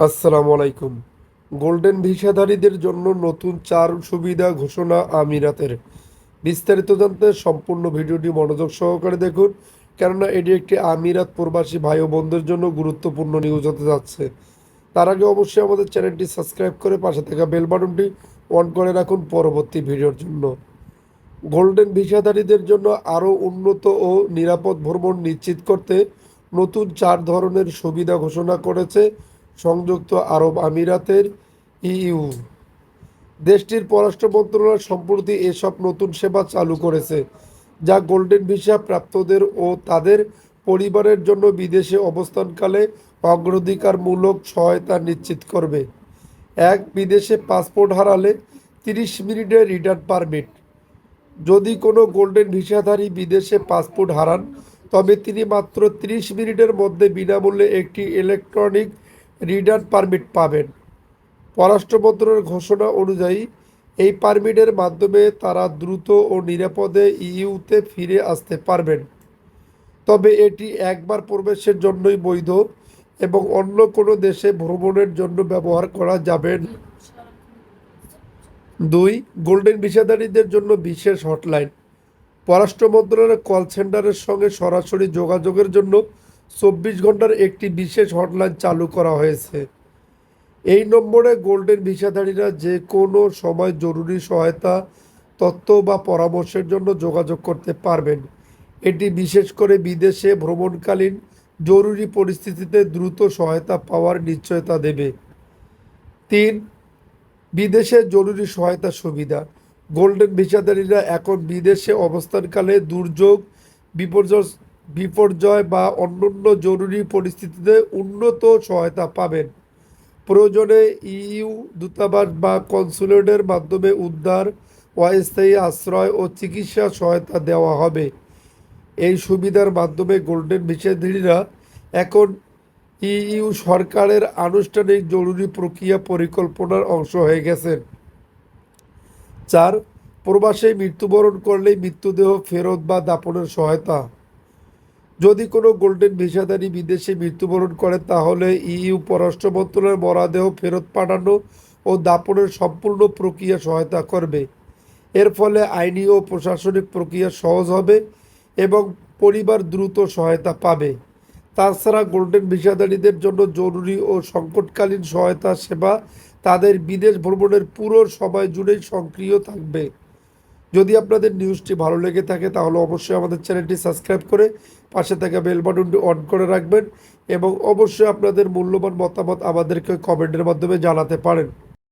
আসসালামু আলাইকুম। গোল্ডেন ভিসাধারীদের জন্য নতুন চার সুবিধা ঘোষণা আমিরাতের। বিস্তারিত জানতে সম্পূর্ণ ভিডিওটি মনোযোগ সহকারে দেখুন, কেননা এটি একটি আমিরাত প্রবাসী ভাই ও বোনদের জন্য গুরুত্বপূর্ণ নিউজ হতে যাচ্ছে। তার আগে অবশ্যই আমাদের চ্যানেলটি সাবস্ক্রাইব করে পাশে থাকা বেল বাটনটি অন করে রাখুন পরবর্তী ভিডিওর জন্য। গোল্ডেন ভিসাধারীদের জন্য আরও উন্নত ও নিরাপদ ভ্রমণ নিশ্চিত করতে নতুন চার ধরনের সুবিধা ঘোষণা করেছে সংযুক্ত আরব আমিরাতের ইইউ। দেশটির পররাষ্ট্র মন্ত্রণালয় সম্প্রতি এসব নতুন সেবা চালু করেছে, যা গোল্ডেন ভিসা প্রাপ্তদের ও তাদের পরিবারের জন্য বিদেশে অবস্থানকালে অগ্রাধিকারমূলক সহায়তা নিশ্চিত করবে। এক, বিদেশে পাসপোর্ট হারালে তিরিশ মিনিটের রিটার্ন পারমিট। যদি কোনো গোল্ডেন ভিসাধারী বিদেশে পাসপোর্ট হারান, তবে তিনি মাত্র 30 মিনিটের মধ্যে বিনামূল্যে একটি ইলেকট্রনিক রিটার্ন পারমিট পাবেন। পররাষ্ট্র মন্ত্রণালয়ের ঘোষণা অনুযায়ী, এই পারমিটের মাধ্যমে তারা দ্রুত ও নিরাপদে ইইউতে ফিরে আসতে পারবেন। তবে এটি একবার প্রবেশের জন্যই বৈধ এবং অন্য কোনো দেশে ভ্রমণের জন্য ব্যবহার করা যাবে না। দুই, গোল্ডেন ভিসাধারীদের জন্য বিশেষ হটলাইন। পররাষ্ট্র মন্ত্রণালয়ের কল সেন্টারের সঙ্গে সরাসরি যোগাযোগের জন্য চব্বিশ ঘণ্টার একটি বিশেষ হটলাইন চালু করা হয়েছে। এই নম্বরে গোল্ডেন ভিসাধারীরা যে কোনো সময় জরুরি সহায়তা, তথ্য বা পরামর্শের জন্য যোগাযোগ করতে পারবেন। এটি বিশেষ করে বিদেশে ভ্রমণকালীন জরুরি পরিস্থিতিতে দ্রুত সহায়তা পাওয়ার নিশ্চয়তা দেবে। তিন, বিদেশে জরুরি সহায়তা সুবিধা। গোল্ডেন ভিসাধারীরা এখন বিদেশে অবস্থানকালে দুর্যোগ, বিপর্যয় বিপর্যয় বা অন্যান্য জরুরি পরিস্থিতিতে উন্নত সহায়তা পাবেন। প্রয়োজনে ইইউ দূতাবাস বা কনসুলেটের মাধ্যমে উদ্ধার, অস্থায়ী আশ্রয় ও চিকিৎসা সহায়তা দেওয়া হবে। এই সুবিধার মাধ্যমে গোল্ডেন ভিসাধারীরা এখন ইইউ সরকারের আনুষ্ঠানিক জরুরি প্রক্রিয়া পরিকল্পনার অংশ হয়ে গেছেন। চার, প্রবাসে মৃত্যুবরণ করলেই মৃত্যুদেহ ফেরত বা দাপনের সহায়তা। যদি কোনো গোল্ডেন ভিসাধারী বিদেশে মৃত্যুবরণ করে, তাহলে ইইউ পররাষ্ট্র মন্ত্রণালয়ের মরাদেহ ফেরত পাঠানো ও দাপনের সম্পূর্ণ প্রক্রিয়া সহায়তা করবে। এর ফলে আইনি ও প্রশাসনিক প্রক্রিয়া সহজ হবে এবং পরিবার দ্রুত সহায়তা পাবে। তাছাড়া গোল্ডেন ভিসাধারীদের জন্য জরুরি ও সংকটকালীন সহায়তা সেবা তাদের বিদেশ ভ্রমণের পুরো সময় জুড়েই সক্রিয় থাকবে। যদি আপনাদের নিউজটি ভালো লেগে থাকে, তাহলে অবশ্যই আমাদের চ্যানেলটি সাবস্ক্রাইব করে পাশে থাকা বেল বাটনটি অন করে রাখবেন এবং অবশ্যই আপনাদের মূল্যবান মতামত আমাদেরকে কমেন্টের মাধ্যমে জানাতে পারেন।